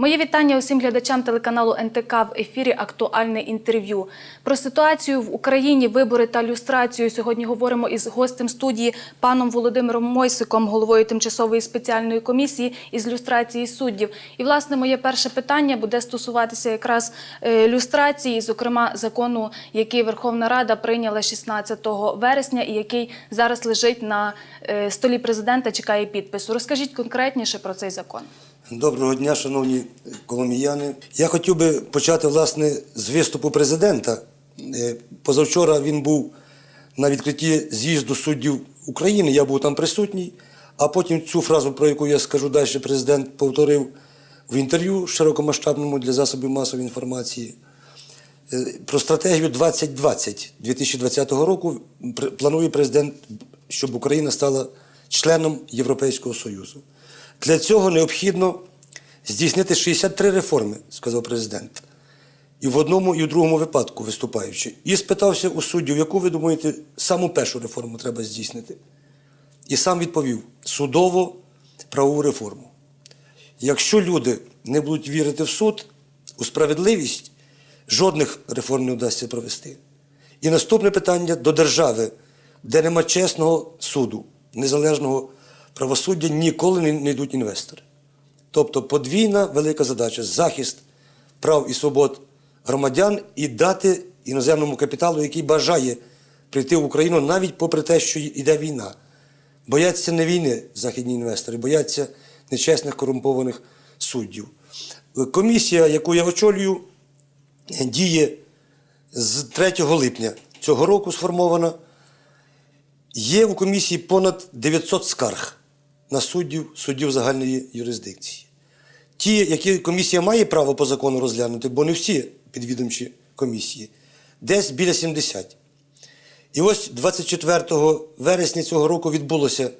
Моє вітання усім глядачам телеканалу НТК в ефірі Актуальне інтерв'ю. Про ситуацію в Україні, вибори та люстрацію. Сьогодні говоримо із гостем студії паном Володимиром Мойсиком, головою тимчасової спеціальної комісії із люстрації суддів. І власне моє перше питання буде стосуватися якраз е, люстрації, зокрема закону, який Верховна Рада прийняла 16 вересня, і який зараз лежить на е, столі президента, чекає підпису. Розкажіть конкретніше про цей закон. Доброго дня, шановні коломіяни. Я хотів би почати власне з виступу президента. Е, Позавчора він був на відкритті з'їзду суддів України. Я був там присутній. А потім цю фразу, про яку я скажу далі, президент повторив в інтерв'ю широкомасштабному для засобів масової інформації. Е, Про стратегію 2020 2020 року планує президент, щоб Україна стала членом Європейського Союзу. Для цього необхідно здійснити 63 реформи, сказав президент. І в одному, і в другому випадку виступаючи. І спитався у суддів, яку ви думаєте, саму першу реформу треба здійснити. І сам відповів: судово-правову реформу. Якщо люди не будуть вірити в суд, у справедливість, жодних реформ не вдасться провести. І наступне питання до держави, де нема чесного суду, незалежного правосуддя, ніколи не, йдуть інвестори. Тобто подвійна велика задача захист прав і свобод громадян і дати іноземному капіталу, який бажає прийти в Україну навіть попри те, що йде війна. Бояться не війни західні інвестори, бояться нечесних корумпованих суддів. Комісія, яку я очолюю, діє з 3 липня цього року сформована. Є у комісії понад 900 скарг на суддів, суддів загальної юрисдикції. Ті, які комісія має право по закону розглянути, бо не всі підвідомчі комісії, десь біля 70. І ось 24 вересня цього року відбулося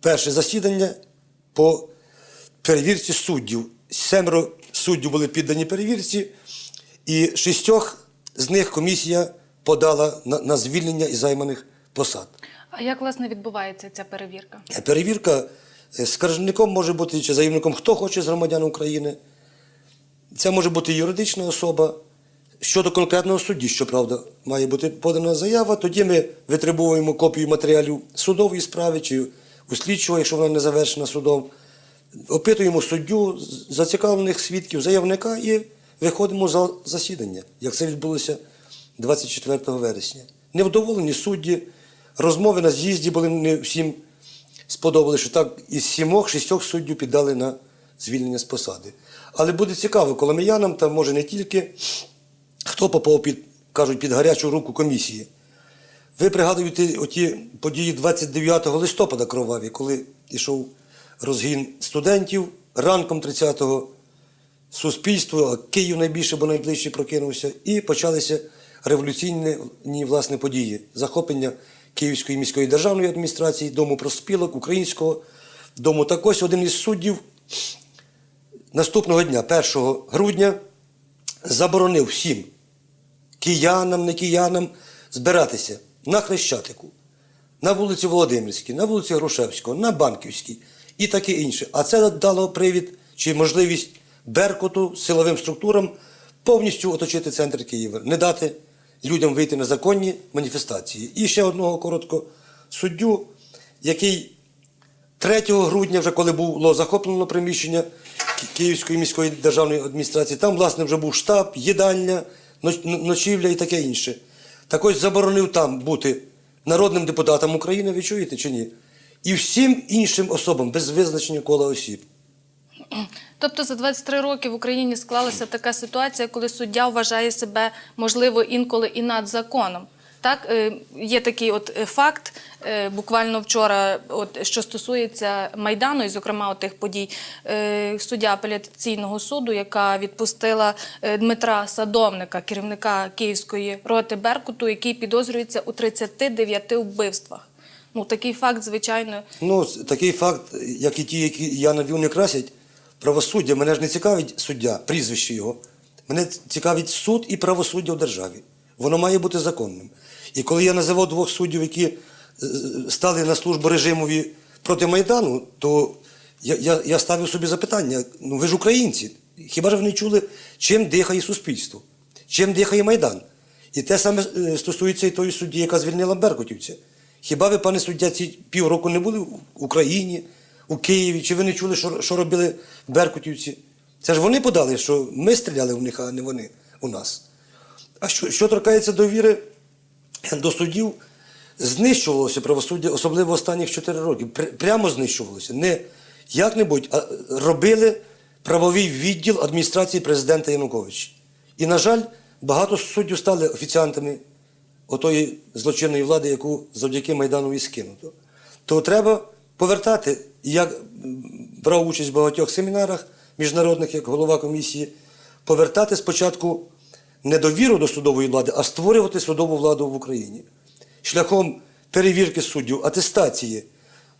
перше засідання по перевірці суддів. Семеро суддів були піддані перевірці, і шістьох з них комісія подала на, на звільнення із займаних посад. А як власне відбувається ця перевірка? Перевірка е, скаржником може бути чи заявником хто хоче з громадян України. Це може бути юридична особа. Щодо конкретного судді, щоправда, має бути подана заява, тоді ми витребуємо копію матеріалів судової справи чи у слідчого, якщо вона не завершена судом. Опитуємо суддю, зацікавлених свідків, заявника і виходимо за засідання, як це відбулося 24 вересня. Невдоволені судді, розмови на з'їзді були не всім сподобали, що так із сімох, шістьох суддів піддали на звільнення з посади. Але буде цікаво коломиянам, та може не тільки, хто попав під, кажуть, під гарячу руку комісії. Ви пригадуєте оті події 29 листопада кроваві, коли йшов розгін студентів ранком 30-го суспільство, а Київ найбільше, бо найближче прокинувся, і почалися революційні власне події. Захоплення Київської міської державної адміністрації, дому проспілок, українського дому. Так ось один із суддів наступного дня, 1 грудня, заборонив всім киянам, не киянам збиратися на Хрещатику, на вулиці Володимирській, на вулиці Грушевського, на Банківській і таке інше. А це дало привід чи можливість Беркуту, силовим структурам повністю оточити центр Києва, не дати людям вийти на законні маніфестації. І ще одного коротко суддю, який 3 грудня, вже коли було захоплено приміщення Київської міської державної адміністрації, там, власне, вже був штаб, їдальня, ночівля і таке інше. Так ось заборонив там бути народним депутатом України, ви чуєте чи ні? І всім іншим особам без визначення кола осіб. Тобто за 23 роки в Україні склалася така ситуація, коли суддя вважає себе, можливо, інколи і над законом. Так, е, є такий от е, факт, е, буквально вчора, от, що стосується Майдану, і, зокрема, от тих подій, суддя апеляційного суду, яка відпустила Дмитра Садовника, керівника Київської роти Беркуту, який підозрюється у 39 вбивствах. Ну, такий факт, звичайно, Ну, такий факт, як і ті, які я навів, не красять правосуддя. Мене ж не цікавить суддя, прізвище його. Мене цікавить суд і правосуддя в державі. Воно має бути законним. І коли я називав двох суддів, які е, стали на службу режимові проти Майдану, то я, я, я ставив собі запитання: ну ви ж українці, Хіба ж вони чули, чим дихає суспільство, чим дихає Майдан? І те саме е, стосується і тої судді, яка звільнила Беркутівця. Хіба ви, пане суддя, ці півроку не були в Україні, у Києві? Чи ви не чули, що, що робили Беркутівці? Це ж вони подали, що ми стріляли в них, а не вони у нас. А що, що торкається довіри до суддів, знищувалося правосуддя, особливо останніх 4 роки. Прямо знищувалося. Не як-небудь, а робили правовий відділ адміністрації президента Януковича. І, на жаль, багато суддів стали офіціантами отої злочинної влади, яку завдяки Майдану і скинуто. То треба повертати, я брав участь в багатьох семінарах міжнародних, як голова комісії, повертати спочатку не довіру до судової влади, а створювати судову владу в Україні шляхом перевірки суддів, атестації.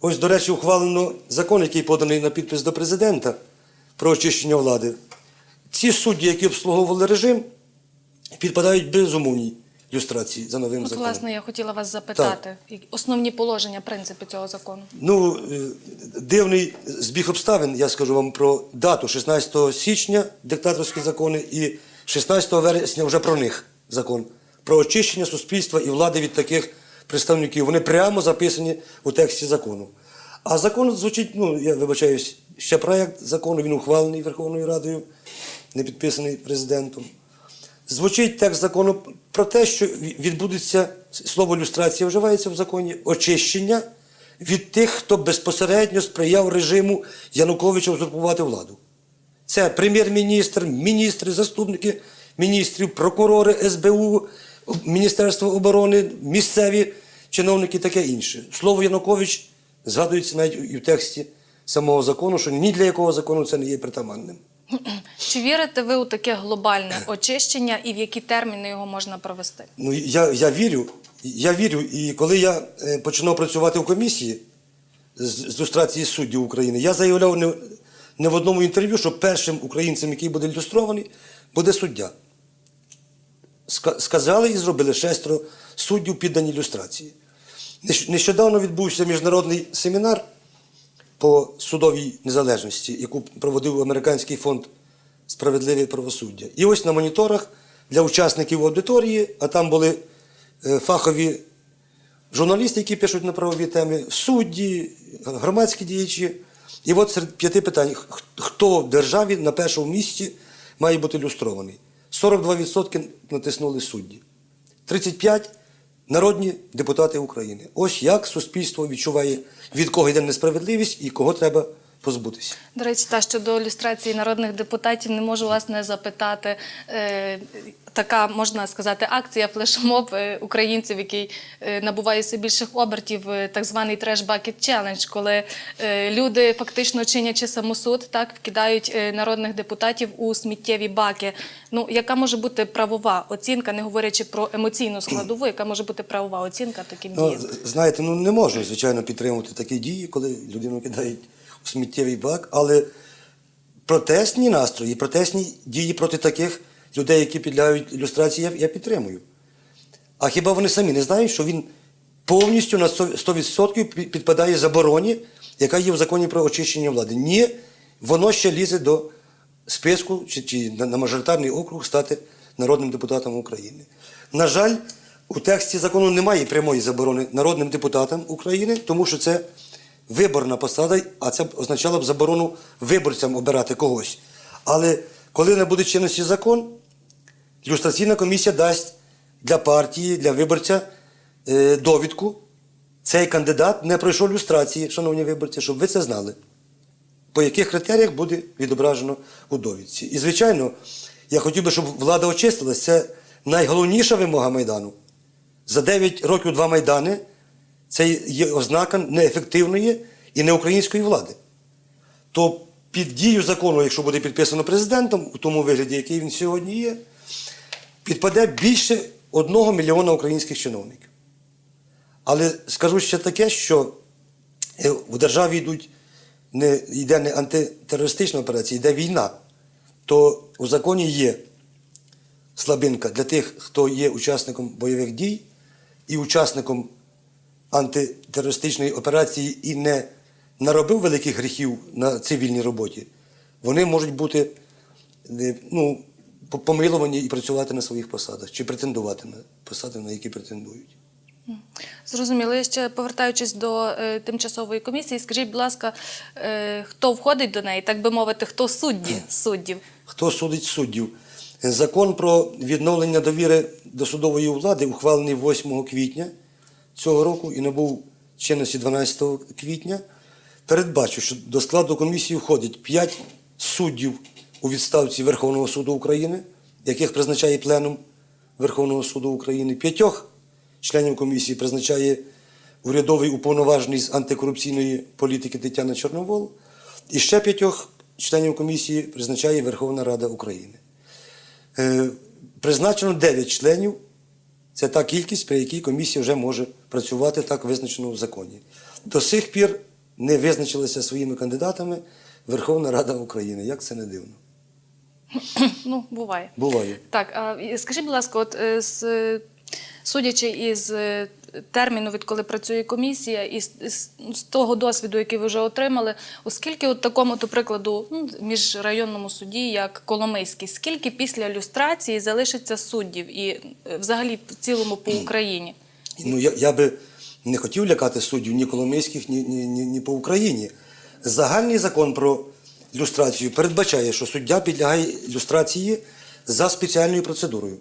Ось, до речі, ухвалено закон, який поданий на підпис до президента про очищення влади. Ці судді, які обслуговували режим, підпадають безумовній люстрації за новим От, законом. власне, я хотіла вас запитати, які основні положення, принципи цього закону. Ну, е, дивний збіг обставин, я скажу вам про дату 16 січня диктаторські закони і 16 вересня вже про них закон. Про очищення суспільства і влади від таких представників. Вони прямо записані у тексті закону. А закон звучить, ну, я вибачаюсь, ще проект закону, він ухвалений Верховною Радою, не підписаний президентом. Звучить текст закону про те, що відбудеться слово люстрація вживається в законі очищення від тих, хто безпосередньо сприяв режиму Януковича узурпувати владу. Це прем'єр-міністр, міністри, заступники міністрів, прокурори СБУ, Міністерство оборони, місцеві чиновники, таке інше. Слово Янукович згадується навіть і в тексті самого закону, що ні для якого закону це не є притаманним. Чи вірите ви у таке глобальне очищення і в які терміни його можна провести? Ну, я, я вірю, я вірю. І коли я е, починав працювати в комісії з, з люстрації суддів України, я заявляв не, не в одному інтерв'ю, що першим українцем, який буде ілюстрований, буде суддя. Сказали і зробили шестеро суддів піддані ілюстрації. Нещодавно відбувся міжнародний семінар по судовій незалежності, яку проводив Американський фонд Справедливе правосуддя. І ось на моніторах для учасників аудиторії, а там були е, фахові журналісти, які пишуть на правові теми, судді, громадські діячі. І от серед п'яти питань: хто в державі на першому місці має бути люстрований? 42% натиснули судді. 35% народні депутати України. Ось як суспільство відчуває, від кого йде несправедливість і кого треба позбутися. До речі, та щодо ілюстрації народних депутатів не можу вас не запитати. Е, така можна сказати акція флешмоб е, українців, який е, набуває все більших обертів, е, так званий треш бакет челендж, коли е, люди фактично чинячи самосуд, так вкидають народних депутатів у сміттєві баки. Ну яка може бути правова оцінка, не говорячи про емоційну складову, яка може бути правова оцінка таким Ну, діям? знаєте, ну не можна, звичайно, підтримувати такі дії, коли людину кидають у сміттєвий бак, але протестні настрої, протестні дії проти таких людей, які підлягають ілюстрації, я, підтримую. А хіба вони самі не знають, що він повністю на 100% підпадає забороні, яка є в законі про очищення влади? Ні, воно ще лізе до списку чи, чи на мажоритарний округ стати народним депутатом України. На жаль, у тексті закону немає прямої заборони народним депутатам України, тому що це виборна посада, а це означало б заборону виборцям обирати когось. Але коли не буде чинності закон, Люстраційна комісія дасть для партії, для виборця е, довідку. Цей кандидат не пройшов люстрації, шановні виборці, щоб ви це знали. По яких критеріях буде відображено у довідці. І, звичайно, я хотів би, щоб влада очистилась. Це найголовніша вимога Майдану. За 9 років два Майдани це є ознака неефективної і неукраїнської влади. То під дію закону, якщо буде підписано президентом, у тому вигляді, який він сьогодні є, підпаде більше одного мільйона українських чиновників. Але скажу ще таке, що е, в державі йдуть не, йде не антитерористична операція, йде війна. То у законі є слабинка для тих, хто є учасником бойових дій і учасником антитерористичної операції і не наробив великих гріхів на цивільній роботі. Вони можуть бути ну, по- помилувані і працювати на своїх посадах, чи претендувати на посади, на які претендують. Зрозуміло. Я ще повертаючись до е, тимчасової комісії, скажіть, будь ласка, е, хто входить до неї, так би мовити, хто судді суддів? Хто судить суддів? Закон про відновлення довіри до судової влади, ухвалений 8 квітня цього року і набув чинності 12 квітня, передбачив, що до складу комісії входить 5 суддів у відставці Верховного суду України, яких призначає пленум Верховного суду України, п'ятьох членів комісії призначає урядовий уповноважений з антикорупційної політики Тетяна Чорновол, і ще п'ятьох членів комісії призначає Верховна Рада України. Е, Призначено 9 членів. Це та кількість, при якій комісія вже може працювати, так визначено в законі. До сих пір не визначилася своїми кандидатами Верховна Рада України. Як це не дивно? Ну, буває. Буває. Так, а скажіть, будь ласка, от е, з, судячи із е, терміну, відколи працює комісія, і з, з, з того досвіду, який ви вже отримали, оскільки от такому, то прикладу, ну, міжрайонному суді, як Коломийський, скільки після люстрації залишиться суддів і е, взагалі в цілому по Україні? Ну, я, я би не хотів лякати суддів ні коломийських, ні, ні, ні, ні по Україні. Загальний закон про люстрацію передбачає, що суддя підлягає люстрації за спеціальною процедурою.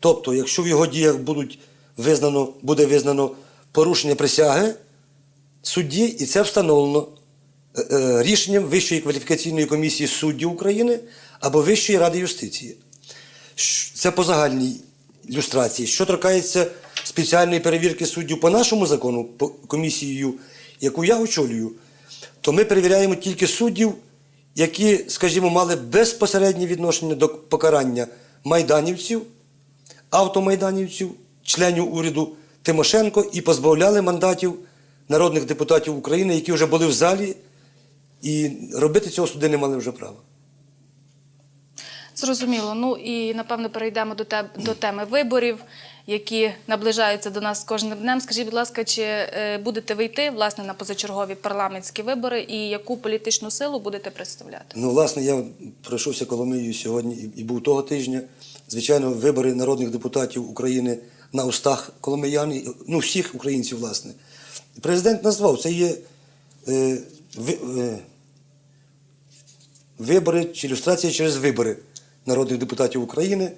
Тобто, якщо в його діях будуть визнано, буде визнано порушення присяги судді, і це встановлено е, е, рішенням Вищої кваліфікаційної комісії суддів України або Вищої ради юстиції. Це по загальній люстрації. Що торкається спеціальної перевірки суддів по нашому закону, по комісією, яку я очолюю, то ми перевіряємо тільки суддів, які, скажімо, мали безпосереднє відношення до покарання майданівців, автомайданівців, членів уряду Тимошенко і позбавляли мандатів народних депутатів України, які вже були в залі, і робити цього суди не мали вже права. Зрозуміло. Ну і напевно перейдемо до те, до теми виборів, які наближаються до нас кожним днем. Скажіть, будь ласка, чи е, будете ви йти власне на позачергові парламентські вибори і яку політичну силу будете представляти? Ну, власне, я пройшовся Коломиєю сьогодні і був того тижня. Звичайно, вибори народних депутатів України на устах коломиян, ну, всіх українців, власне. Президент назвав, це є е, е, вибори чи ілюстрація через вибори народних депутатів України.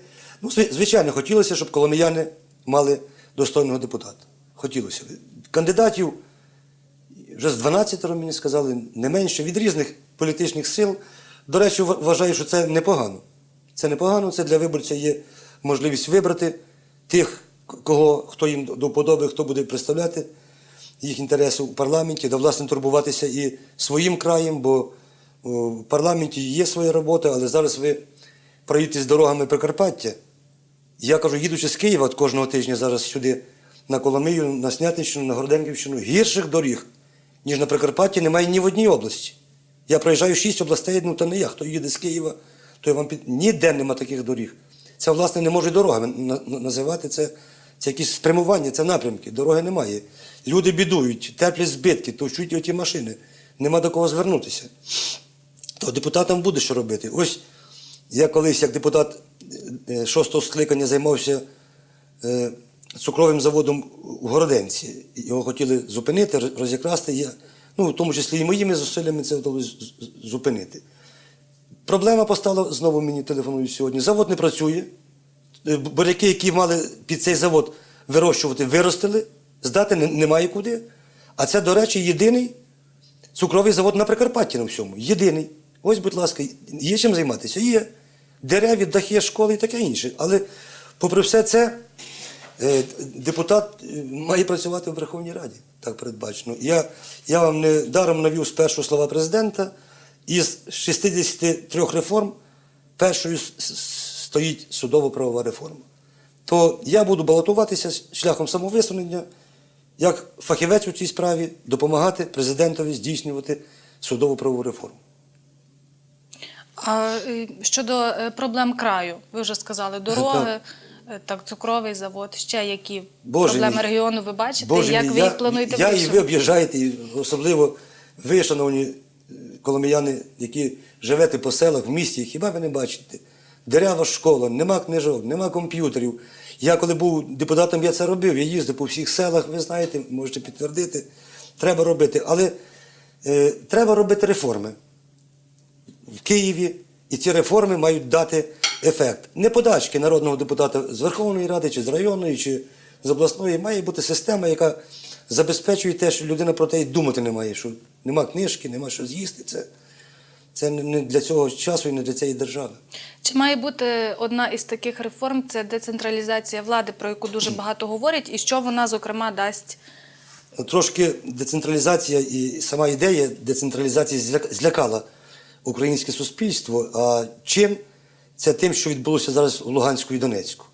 Ну, звичайно, хотілося, щоб коломияни мали достойного депутата. Хотілося. Кандидатів вже з 12 мені сказали, не менше, від різних політичних сил. До речі, вважаю, що це непогано. Це непогано, це для виборця є можливість вибрати тих, кого, хто їм до вподоби, хто буде представляти їх інтереси у парламенті, да власне турбуватися і своїм краєм, бо в парламенті є своя робота, але зараз ви проїдетесь дорогами Прикарпаття. Я кажу, їдучи з Києва от кожного тижня зараз сюди на Коломию, на Снятинщину, на Городенківщину, гірших доріг, ніж на Прикарпатті, немає ні в одній області. Я проїжджаю шість областей, ну та не я. Хто їде з Києва, то я вам під... ніде нема таких доріг. Це, власне, не може дорогами на- на- називати. Це, це якісь спрямування, це напрямки. Дороги немає. Люди бідують, терплять збитки, товчуть оті машини. Нема до кого звернутися. То депутатам буде що робити. Ось я колись, як депутат шостого скликання, займався е, цукровим заводом у Городенці. Його хотіли зупинити, розікрасти. Я, ну, в тому числі і моїми зусиллями це вдалося зупинити. Проблема постала, знову мені телефонують сьогодні. Завод не працює. Е, Буряки, які мали під цей завод вирощувати, виростили, здати немає куди. А це, до речі, єдиний цукровий завод на Прикарпатті на всьому. Єдиний. Ось, будь ласка, є чим займатися? Є. Дереві, дахи, школи і таке інше. Але, попри все це, е, депутат е, має працювати в Верховній Раді. Так передбачено. Я, я вам не даром навів спершу слова президента. Із 63 реформ першою стоїть судово-правова реформа. То я буду балотуватися шляхом самовисунення як фахівець у цій справі допомагати президентові здійснювати судово-правову реформу. А е, щодо е, проблем краю, ви вже сказали, дороги, е, так, цукровий завод, ще які Боже проблеми мій. регіону ви бачите, Боже як мій, ви я, їх плануєте Я і ви об'їжджаєте, і особливо ви, шановні коломияни, які живете по селах, в місті, хіба ви не бачите? Дерева школа, нема книжок, нема комп'ютерів. Я коли був депутатом, я це робив. Я їздив по всіх селах, ви знаєте, можете підтвердити. Треба робити. Але е, треба робити реформи в Києві, і ці реформи мають дати ефект. Не подачки народного депутата з Верховної Ради, чи з районної, чи з обласної. Має бути система, яка забезпечує те, що людина про те й думати не має, що нема книжки, нема що з'їсти. Це, це не- для цього часу і не для цієї держави. Чи має бути одна із таких реформ це децентралізація влади, про яку дуже багато говорять, і що вона зокрема дасть? Трошки децентралізація і сама ідея децентралізації зля- злякала українське суспільство. А чим? Це тим, що відбулося зараз у Луганську і Донецьку.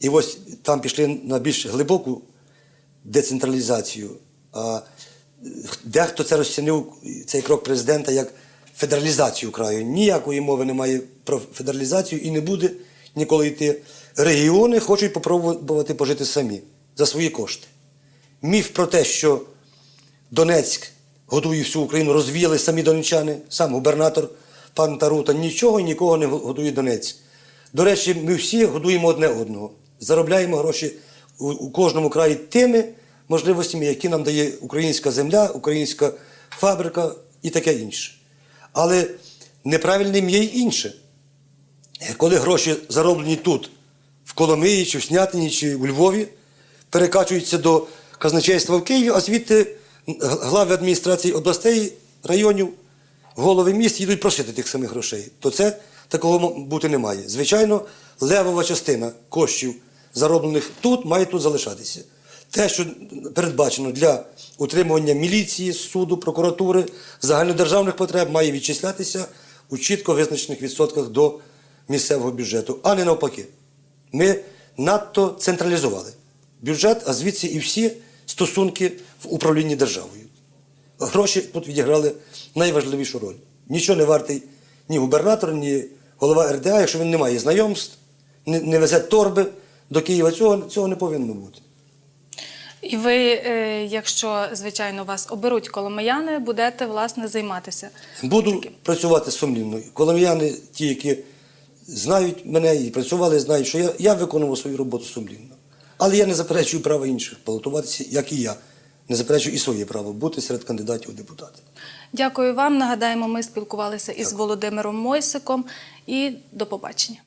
І ось там пішли на більш глибоку децентралізацію. А дехто це розцінив цей крок президента як федералізацію краю. Ніякої мови немає про федералізацію і не буде ніколи йти. Регіони хочуть попробувати пожити самі за свої кошти. Міф про те, що Донецьк годує всю Україну, розвіяли самі донечани, сам губернатор пан Тарута, нічого і нікого не годує Донецьк. До речі, ми всі годуємо одне одного. Заробляємо гроші у, кожному краї тими можливостями, які нам дає українська земля, українська фабрика і таке інше. Але неправильним є й інше. Коли гроші зароблені тут, в Коломиї, чи в Снятині, чи у Львові, перекачуються до казначейства в Києві, а звідти глави адміністрації областей, районів, голови міст їдуть просити тих самих грошей. То це такого бути не має. Звичайно, левова частина коштів, зароблених тут, має тут залишатися. Те, що передбачено для утримування міліції, суду, прокуратури, загальнодержавних потреб, має відчислятися у чітко визначених відсотках до місцевого бюджету, а не навпаки. Ми надто централізували бюджет, а звідси і всі стосунки в управлінні державою. Гроші тут відіграли найважливішу роль. Нічого не вартий ні губернатор, ні голова РДА, якщо він не має знайомств, не, не везе торби до Києва. Цього, цього не повинно бути. І ви, е, якщо звичайно вас оберуть коломияни, будете власне займатися. Буду працювати сумлінно. Колом'яни, ті, які знають мене і працювали, знають, що я, я виконував свою роботу сумлінно. Але я не заперечую права інших балотуватися, як і я. Не заперечую і своє право бути серед кандидатів у депутати. Дякую вам. Нагадаємо, ми спілкувалися із Володимиром Мойсиком і до побачення.